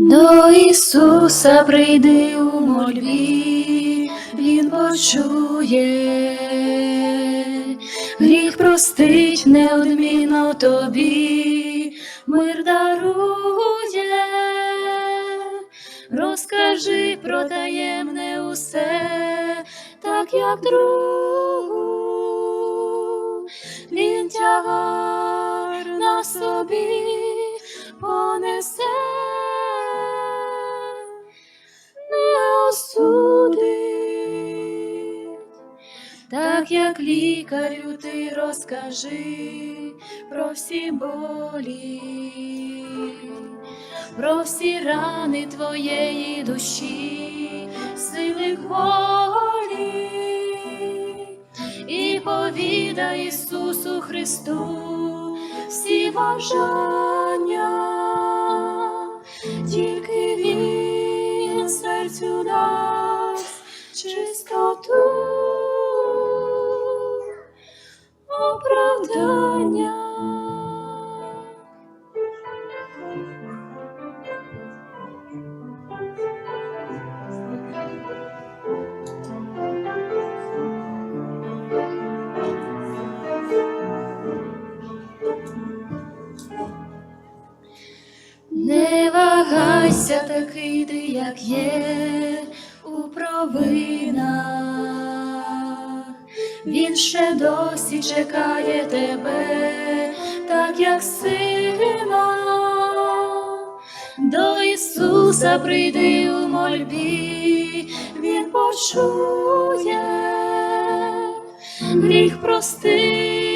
До Ісуса прийди у мольбі, Він почує, гріх простить неодмінно тобі, мир дарує, розкажи про таємне усе, так як другу, він тягар на собі так як лікарю ти розкажи про всі болі, про всі рани твоєї душі, сили волі, і повідай Ісусу Христу всі бажання, вагайся, такий ти, як є у провинах. Він ще досі чекає тебе, так як сина. До Ісуса прийди у мольбі, Він почує, гріх неодмінно